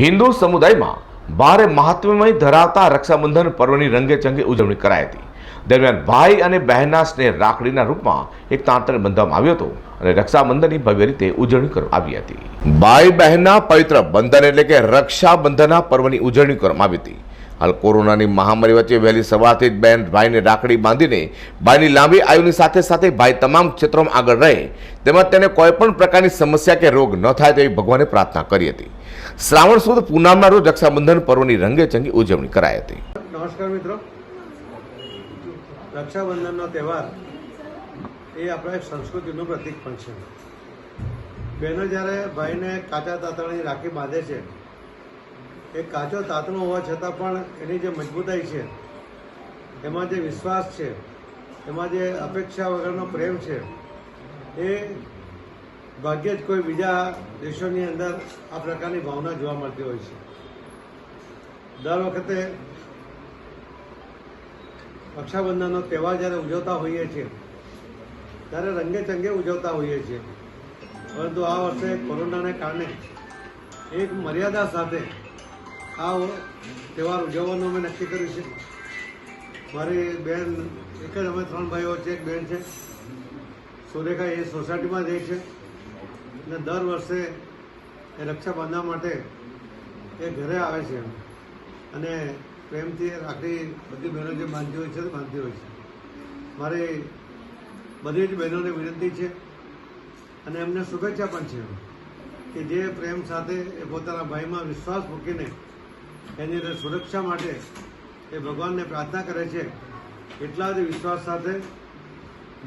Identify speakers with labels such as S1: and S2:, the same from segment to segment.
S1: હિન્દુ સમુદાયમાં ભારે મહત્વમય ધરાવતા રક્ષાબંધન પર્વની રંગેચંગે ઉજવણી કરાઈ હતી. દરમિયાન ભાઈ અને બહેનના સ્નેહ રાખડીના રૂપમાં એક તાંતણ બંધવામાં આવ્યો હતો અને રક્ષાબંધનની ભવ્ય રીતે ઉજવણી કરવામાં આવી હતી. ભાઈ બહેનના પવિત્ર બંધન એટલે કે રક્ષાબંધનના પર્વની ઉજવણી કરવામાં આવી હતી. હાલ કોરોનાની મહામારી વચ્ચે વહેલી સવારથી જ બહેન ભાઈને રાખડી બાંધીને ભાઈની લાંબી આયુની સાથે સાથે ભાઈ તમામ ક્ષેત્રોમાં આગળ રહે, તેમજ તેને કોઈપણ પ્રકારની સમસ્યા કે રોગ ન થાય તેવી ભગવાને પ્રાર્થના કરી હતી. શ્રાવણ સુદ પૂનમના રોજ રક્ષાબંધન પર્વની રંગેચંગી ઉજવણી કરાઈ હતી.
S2: નમસ્કાર મિત્રો. રક્ષાબંધનનો તહેવાર એ આપણા એક સંસ્કૃતિનું પ્રતીક પણ છે. બહેનો જ્યારે ભાઈને કાચા તાતણાની રાખી બાંધે છે એ કાચો તાતણો હોવા છતાં પણ એની જે મજબૂતાઈ છે, એમાં જે વિશ્વાસ છે, એમાં જે અપેક્ષા વગરનો પ્રેમ છે, એ ભાગ્યે જ કોઈ બીજા દેશોની અંદર આ પ્રકારની ભાવના જોવા મળતી હોય છે. દર વખતે રક્ષાબંધનનો તહેવાર જ્યારે ઉજવતા હોઈએ છીએ, ત્યારે રંગે ચંગે ઉજવતા હોઈએ છીએ. પરંતુ આ વર્ષે કોરોનાને કારણે એક મર્યાદા સાથે આ તહેવાર ઉજવવાનું અમે નક્કી કર્યું છે. મારી બેન, એક જ અમે ત્રણ ભાઈઓ છે, એક બેન છે. સુરેખા એ સોસાયટીમાં રહે છે. અને દર વર્ષે એ રક્ષા બાંધવા માટે એ ઘરે આવે છે. અને પ્રેમથી રાખડી બધી બહેનો જે બાંધતી હોય છે બાંધતી હોય છે. મારી બધી જ બહેનોને વિનંતી છે. અને એમને શુભેચ્છા પણ છે. કે જે પ્રેમ સાથે એ પોતાના ભાઈમાં વિશ્વાસ મૂકીને એની અંદર સુરક્ષા માટે એ ભગવાનને પ્રાર્થના કરે છે. એટલા જ વિશ્વાસ સાથે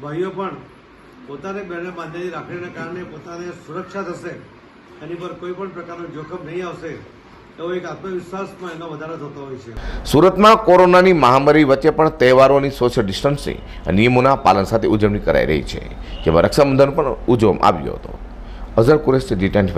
S2: ભાઈઓ પણ પોતાને બહેને બાંધેલી રાખડીને કારણે પોતાને સુરક્ષા થશે. એની પર કોઈ પણ પ્રકારનું જોખમ નહીં આવશે
S1: સુરતમાં કોરોનાની મહામારી વચ્ચે પણ તહેવારોની સોશિયલ ડિસ્ટન્સિંગ નિયમોના પાલન સાથે ઉજવણી કરાઈ રહી છે. જેમાં રક્ષાબંધન પણ ઉજવવામાં આવ્યો હતો. અઝર કુરેશ જી ટેન્ટ